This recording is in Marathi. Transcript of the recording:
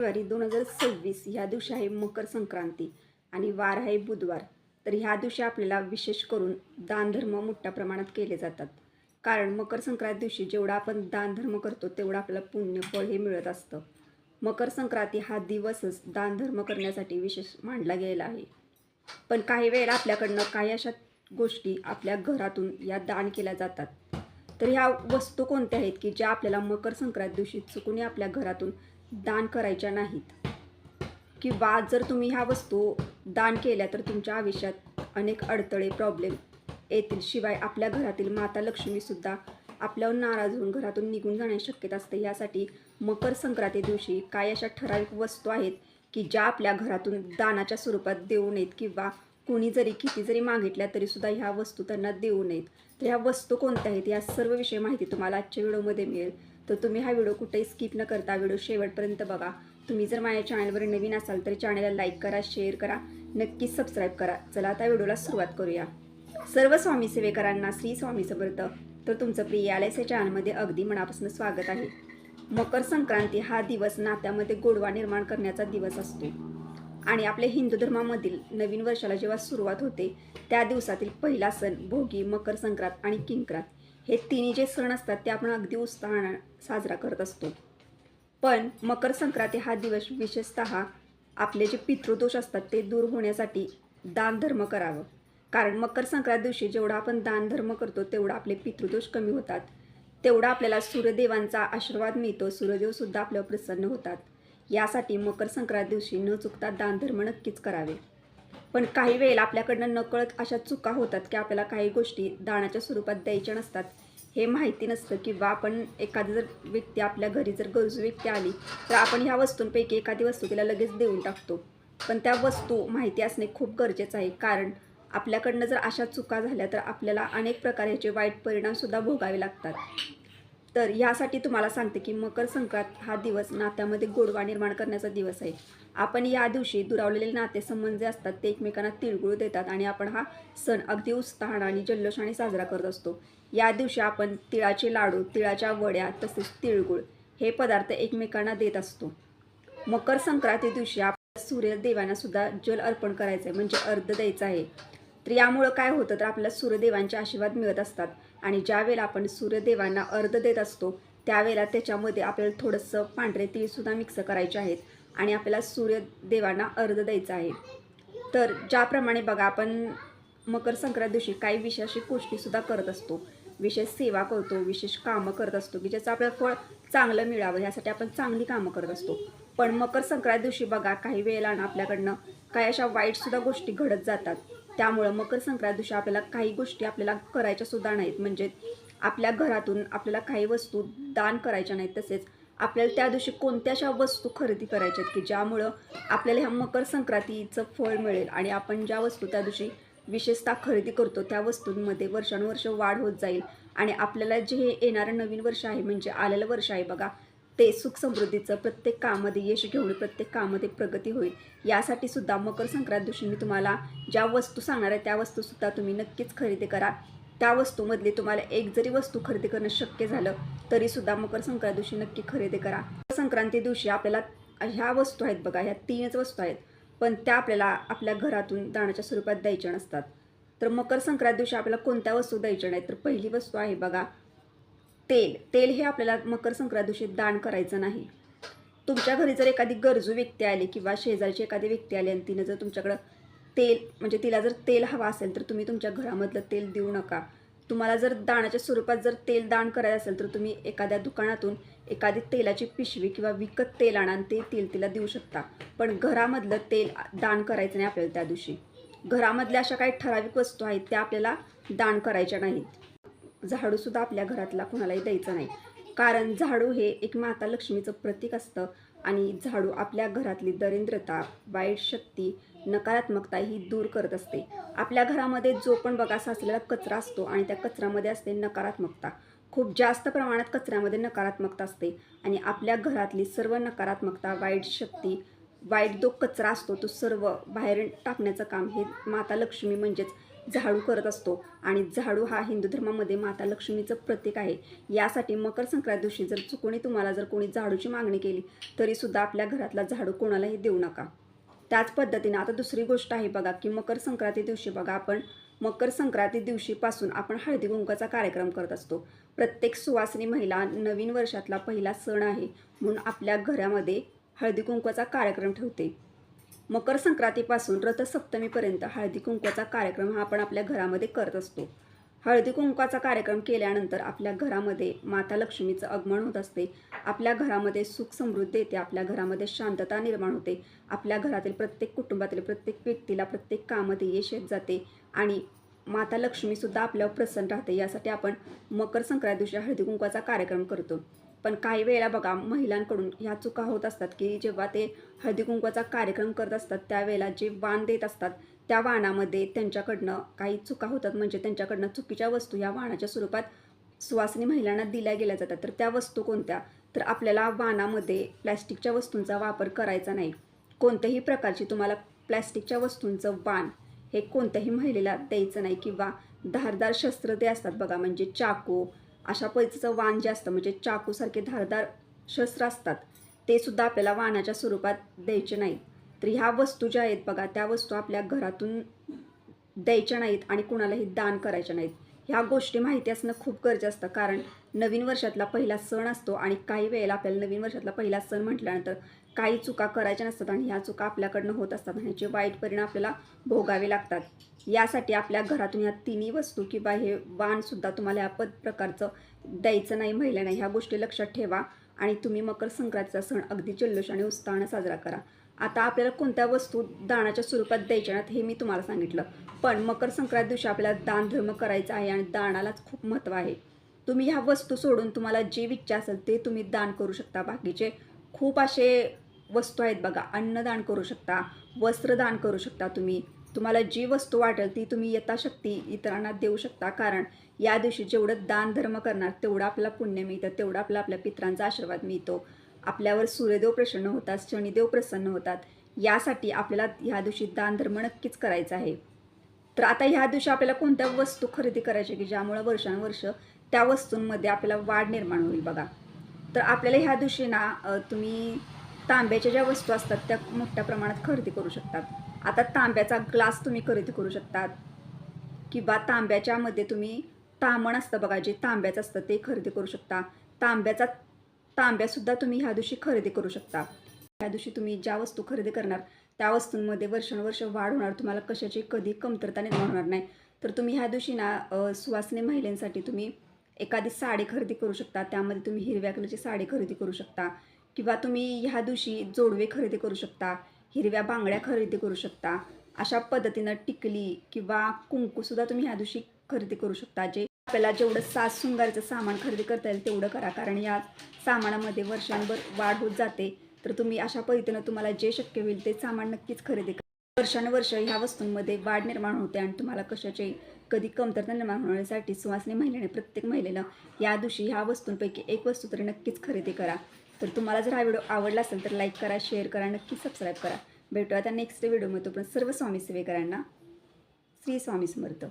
फेब्रुवारी दोन हजार सव्वीस ह्या दिवशी आहे मकर संक्रांती आणि वार आहे बुधवार. तर ह्या दिवशी आपल्याला विशेष करून दानधर्म मोठ्या प्रमाणात केले जातात. कारण मकर संक्रांती दिवशी जेवढा आपण दानधर्म करतो तेवढं आपल्याला पुण्य फळ हे मिळत असतं. मकर संक्रांती हा दिवसच दानधर्म करण्यासाठी विशेष मांडला गेला आहे. पण काही वेळेला आपल्याकडनं काही अशा गोष्टी आपल्या घरातून या दान केल्या जातात. तर ह्या वस्तू कोणत्या आहेत की ज्या आपल्याला मकर संक्रांत दिवशी चुकूनही आपल्या घरातून दान करायच्या नाहीत. किंवा जर तुम्ही ह्या वस्तू दान केल्या तर तुमच्या आयुष्यात अनेक अडथळे प्रॉब्लेम येतील. शिवाय आपल्या घरातील माता लक्ष्मीसुद्धा आपल्यावर नाराज होऊन घरातून निघून जाण्याची शक्यता असते. यासाठी मकर संक्रांती दिवशी काय अशा ठराविक वस्तू आहेत की ज्या आपल्या घरातून दानाच्या स्वरूपात देऊ नयेत? किंवा कोणी जरी किती जरी मागितल्या तरीसुद्धा ह्या वस्तू त्यांना देऊ नयेत. तर ह्या वस्तू कोणत्या आहेत? या सर्व विषयी माहिती तुम्हाला आजच्या व्हिडिओमध्ये मिळेल. तर तुम्ही हा व्हिडिओ कुठेही स्किप न करता व्हिडिओ शेवटपर्यंत बघा. तुम्ही जर माझ्या चॅनलवर नवीन असाल तर चॅनलला लाईक करा शेअर करा नक्कीच सबस्क्राईब करा. चला आता व्हिडिओला सुरुवात करूया. सर्व स्वामी सेवेकरांना श्री स्वामी समर्थ. तर तुमचं प्रिय आल चॅनलमध्ये अगदी मनापासून स्वागत आहे. मकर संक्रांती हा दिवस नात्यामध्ये गोडवा निर्माण करण्याचा दिवस असतो. आणि आपल्या हिंदू धर्मामधील नवीन वर्षाला जेव्हा सुरुवात होते त्या दिवसातील पहिला सण भोगी मकर संक्रांत आणि किंक्रांत. हे तिन्ही जे सण असतात ते आपण अगदी उत्साहानं साजरा करत असतो. पण मकर संक्रांती हा दिवस विशेषतः आपले जे पितृदोष असतात ते दूर होण्यासाठी दानधर्म करावं. कारण मकर संक्रांती दिवशी जेवढा आपण दानधर्म करतो तेवढा आपले पितृदोष कमी होतात. तेवढा आपल्याला सूर्यदेवांचा आशीर्वाद मिळतो सूर्यदेवसुद्धा आपल्यावर प्रसन्न होतात. यासाठी मकर संक्रांती दिवशी न चुकता दानधर्म नक्कीच करावे. पण काही वेळेला आपल्याकडनं नकळत अशा चुका होतात की आपल्याला काही गोष्टी दानाच्या स्वरूपात द्यायच्या नसतात. हे माहिती नसतं किंवा आपण एखादी जर व्यक्ती आपल्या घरी जर गरजू व्यक्ती आली तर आपण ह्या वस्तूंपैकी एखादी वस्तू तिला लगेच देऊन टाकतो. पण त्या वस्तू माहिती असणे खूप गरजेचं आहे. कारण आपल्याकडनं जर अशा चुका झाल्या तर आपल्याला अनेक प्रकार ह्याचे वाईट परिणामसुद्धा भोगावे लागतात. तर यासाठी तुम्हाला सांगते की मकर संक्रांत हा दिवस नात्यामध्ये गोडवा निर्माण करण्याचा दिवस आहे. आपण या दिवशी दुरावलेले नातेसंबंध जे असतात ते एकमेकांना तिळगुळ देतात आणि आपण हा सण अगदी उत्साहानं आणि जल्लोषाने साजरा करत असतो. या दिवशी आपण तिळाचे लाडू तिळाच्या वड्या तसेच तिळगुळ हे पदार्थ एकमेकांना देत असतो. मकर संक्रांती दिवशी आपल्या सूर्यदेवांना सुद्धा जल अर्पण करायचं आहे म्हणजे अर्ध द्यायचं आहे. तर यामुळं काय होतं तर आपल्याला सूर्यदेवांचे आशीर्वाद मिळत असतात. आणि ज्यावेळेला आपण सूर्यदेवांना अर्ध देत असतो त्यावेळेला त्याच्यामध्ये आपल्याला थोडंसं पांढरे तीळसुद्धा मिक्स करायचे आहेत आणि आपल्याला सूर्यदेवांना अर्ध द्यायचं आहे. तर ज्याप्रमाणे बघा आपण मकर संक्रांत दिवशी काही विशेष गोष्टीसुद्धा करत असतो. विशेष सेवा करतो विशेष कामं करत असतो की ज्याचं आपल्याला फळ चांगलं मिळावं ह्यासाठी आपण चांगली कामं करत असतो. पण मकर संक्रांत दिवशी बघा काही वेळेला ना आपल्याकडनं काही अशा वाईटसुद्धा गोष्टी घडत जातात. त्यामुळं मकर संक्रांती दिवशी आपल्याला काही गोष्टी आपल्याला करायच्या सुद्धा नाहीत. म्हणजे आपल्या घरातून आपल्याला काही वस्तू दान करायच्या नाहीत. तसेच आपल्याला त्या दिवशी कोणत्या अशा वस्तू खरेदी करायच्या आहेत की ज्यामुळं आपल्याला ह्या मकर संक्रांतीचं फळ मिळेल. आणि आपण ज्या वस्तू त्या दिवशी विशेषतः खरेदी करतो त्या वस्तूंमध्ये वर्षानुवर्ष वाढ होत जाईल. आणि आपल्याला जे हे येणारं नवीन वर्ष आहे म्हणजे आलेलं वर्ष आहे बघा ते सुख समृद्धीचं प्रत्येक कामामध्ये यश घेऊन प्रत्येक कामामध्ये प्रगती होईल. यासाठी सुद्धा मकर संक्रांत दिवशी मी तुम्हाला ज्या वस्तू सांगणार आहे त्या वस्तूसुद्धा तुम्ही नक्कीच खरेदी करा. त्या वस्तूमधली तुम्हाला एक जरी वस्तू खरेदी करणं शक्य झालं तरीसुद्धा मकर संक्रांत दिवशी नक्की खरेदी करा. मकर संक्रांती दिवशी आपल्याला ह्या वस्तू आहेत बघा ह्या तीनच वस्तू आहेत. पण त्या आपल्याला आपल्या घरातून दानाच्या स्वरूपात द्यायच्या नसतात. तर मकर संक्रांत दिवशी आपल्याला कोणत्या वस्तू द्यायच्या नाहीत? तर पहिली वस्तू आहे बघा तेल तेल हे आपल्याला मकर संक्रांती दिवशी दान करायचं नाही. तुमच्या घरी जर एखादी गरजू व्यक्ती आली किंवा शेजारची एखादी व्यक्ती आली आणि तिनं जर तुमच्याकडं तेल म्हणजे तिला जर तेल हवा असेल तर तुम्ही तुमच्या घरामधलं तेल देऊ नका. तुम्हाला जर दानाच्या स्वरूपात जर तेल दान करायचं असेल तर तुम्ही एखाद्या दुकानातून एखादी तेलाची पिशवी किंवा विकत तेल आणा आणि ते तेल तिला देऊ शकता. पण घरामधलं तेल दान करायचं नाही आपल्याला त्या दिवशी. घरामधल्या अशा काही ठराविक वस्तू आहेत त्या आपल्याला दान करायच्या नाहीत. झाडूसुद्धा आपल्या घरातला कुणालाही द्यायचं नाही. कारण झाडू हे एक माता लक्ष्मीचं प्रतीक असतं आणि झाडू आपल्या घरातली दरिद्रता वाईट शक्ती नकारात्मकता ही दूर करत असते. आपल्या घरामध्ये जो पण बघा साचलेला कचरा असतो आणि त्या कचऱ्यामध्ये असते नकारात्मकता. खूप जास्त प्रमाणात कचऱ्यामध्ये नकारात्मकता असते आणि आपल्या घरातली सर्व नकारात्मकता वाईट शक्ती वाईट जो कचरा असतो तो सर्व बाहेर टाकण्याचं काम हे माता लक्ष्मी म्हणजेच झाडू करत असतो. आणि झाडू हा हिंदू धर्मामध्ये माता लक्ष्मीचं प्रतीक आहे. यासाठी मकर संक्रांत दिवशी जर चुकून तुम्हाला जर कोणी झाडूची मागणी केली तरीसुद्धा आपल्या घरातला झाडू कोणालाही देऊ नका. त्याच पद्धतीने आता दुसरी गोष्ट आहे बघा की मकर संक्रांती दिवशी बघा आपण मकर संक्रांती दिवशीपासून आपण हळदी कुंकाचा कार्यक्रम करत असतो. प्रत्येक सुवासिनी महिला नवीन वर्षातला पहिला सण आहे म्हणून आपल्या घरामध्ये हळदी कुंकाचा कार्यक्रम ठेवते. मकर संक्रांतीपासून रथसप्तमीपर्यंत हळदी कुंकवाचा कार्यक्रम हा आपण आपल्या घरामध्ये करत असतो. हळदी कुंकवाचा कार्यक्रम केल्यानंतर आपल्या घरामध्ये माता लक्ष्मीचं आगमन होत असते. आपल्या घरामध्ये सुख समृद्धी येते आपल्या घरामध्ये शांतता निर्माण होते. आपल्या घरातील प्रत्येक कुटुंबातील प्रत्येक व्यक्तीला प्रत्येक कामात यश येत जाते आणि माता लक्ष्मीसुद्धा आपल्यावर प्रसन्न राहते. यासाठी आपण मकर संक्रांती दिवशी हळदी कुंकवाचा कार्यक्रम करतो. पण काही वेळेला बघा महिलांकडून ह्या चुका होत असतात की जेव्हा ते हळदी कुंकवाचा कार्यक्रम करत असतात त्यावेळेला जे वाण देत असतात त्या वाणामध्ये त्यांच्याकडनं काही चुका होतात. म्हणजे त्यांच्याकडनं चुकीच्या वस्तू या वाणाच्या स्वरूपात सुवासिनी महिलांना दिल्या गेल्या जातात. तर त्या वस्तू कोणत्या? तर आपल्याला वाणामध्ये प्लॅस्टिकच्या वस्तूंचा वापर करायचा नाही. कोणत्याही प्रकारची तुम्हाला प्लॅस्टिकच्या वस्तूंचं वाण हे कोणत्याही महिलेला द्यायचं नाही किंवा धारदार शस्त्र ते असतात बघा म्हणजे चाकू. अशा पद्धतीचं वाण जे असतं म्हणजे चाकूसारखे धारदार शस्त्र असतात ते सुद्धा आपल्याला वाणाच्या स्वरूपात द्यायचे नाहीत. तर ह्या वस्तू ज्या आहेत बघा त्या वस्तू आपल्या घरातून द्यायच्या नाहीत आणि कुणालाही दान करायच्या नाहीत. ह्या गोष्टी माहिती असणं खूप गरजेचं असतं. कारण नवीन वर्षातला पहिला सण असतो आणि काही वेळेला आपल्याला नवीन वर्षातला पहिला सण म्हटल्यानंतर काही चुका करायच्या नसतात आणि ह्या चुका आपल्याकडनं होत असतात आणि ह्याचे वाईट परिणाम आपल्याला भोगावे लागतात. यासाठी आपल्या घरातून ह्या तिन्ही वस्तू किंवा हे वाणसुद्धा तुम्हाला ह्या पद प्रकारचं द्यायचं नाही महिला नाही ह्या गोष्टी लक्षात ठेवा. आणि तुम्ही मकर संक्रांतीचा सण अगदी जल्लोष आणि उत्साहानं साजरा करा. आता आपल्याला कोणत्या वस्तू दानाच्या स्वरूपात द्यायच्या नाहीत हे मी तुम्हाला सांगितलं. पण मकर संक्रांत दिवशी आपल्याला दान धर्म करायचा आहे आणि दानालाच खूप महत्त्व आहे. तुम्ही ह्या वस्तू सोडून तुम्हाला जे इच्छा असेल ते तुम्ही दान करू शकता. बाकीचे खूप असे वस्तू आहेत बघा. अन्नदान करू शकता वस्त्र दान करू शकता तुम्ही. तुम्हाला जी वस्तू वाटेल ती तुम्ही यथाशक्ती इतरांना देऊ शकता. कारण या दिवशी जेवढं दान धर्म करणार तेवढं आपल्याला पुण्य मिळतं तेवढं आपला आपल्या पित्रांचा आशीर्वाद मिळतो. आपल्यावर सूर्यदेव प्रसन्न होतात शनिदेव प्रसन्न होतात. यासाठी आपल्याला ह्या दिवशी दान धर्म नक्कीच करायचा आहे. तर आता ह्या दिवशी आपल्याला कोणत्या वस्तू खरेदी करायच्या की ज्यामुळे वर्षानुवर्ष त्या वस्तूंमध्ये आपल्याला वाढ निर्माण होईल बघा. तर आपल्याला ह्या दिवशी ना तुम्ही तांब्याच्या ज्या वस्तू असतात त्या मोठ्या प्रमाणात खरेदी करू शकतात. आता तांब्याचा ग्लास तुम्ही खरेदी करू शकतात. किंवा तांब्याच्यामध्ये तुम्ही तामण असतं बघा जे तांब्याचं असतं ते खरेदी करू शकता. तांब्याचा तांब्यासुद्धा तुम्ही ह्या दिवशी खरेदी करू शकता. ह्या दिवशी तुम्ही ज्या वस्तू खरेदी करणार त्या वस्तूंमध्ये वर्षानुवर्ष वाढ होणार तुम्हाला कशाची कधी कमतरता निर्माण होणार नाही. तर तुम्ही ह्या दिवशी ना सुवासनी सुवासिनी महिलांसाठी तुम्ही एखादी साडी खरेदी करू शकता. त्यामध्ये तुम्ही हिरव्या कलरची साडी खरेदी करू शकता. किंवा तुम्ही ह्या दिवशी जोडवे खरेदी करू शकता. हिरव्या बांगड्या खरेदी करू शकता. अशा पद्धतीनं टिकली किंवा कुंकूसुद्धा तुम्ही ह्या दिवशी खरेदी करू शकता. जे आपल्याला जेवढं साज सुंगारचं सामान खरेदी करता येईल तेवढं करा. कारण या सामानामध्ये वर्षांभर वाढ होत जाते. तर तुम्ही अशा पद्धतीनं तुम्हाला जे शक्य होईल ते सामान नक्कीच खरेदी करा. वर्षानुवर्ष ह्या वस्तूंमध्ये वाढ निर्माण होते आणि तुम्हाला कशाचे कधी कमतरता निर्माण होण्यासाठी सुवासिनी महिलेने प्रत्येक महिलेनं या दिवशी ह्या वस्तूंपैकी एक वस्तू तरी नक्कीच खरेदी करा. तर तुम्हाला जर हा व्हिडिओ आवडला असेल तर लाईक करा शेअर करा नक्की सबस्क्राईब करा. भेटूया आता नेक्स्ट व्हिडिओमध्ये. पण सर्व स्वामी सेवेकरांना श्री स्वामी समर्थ.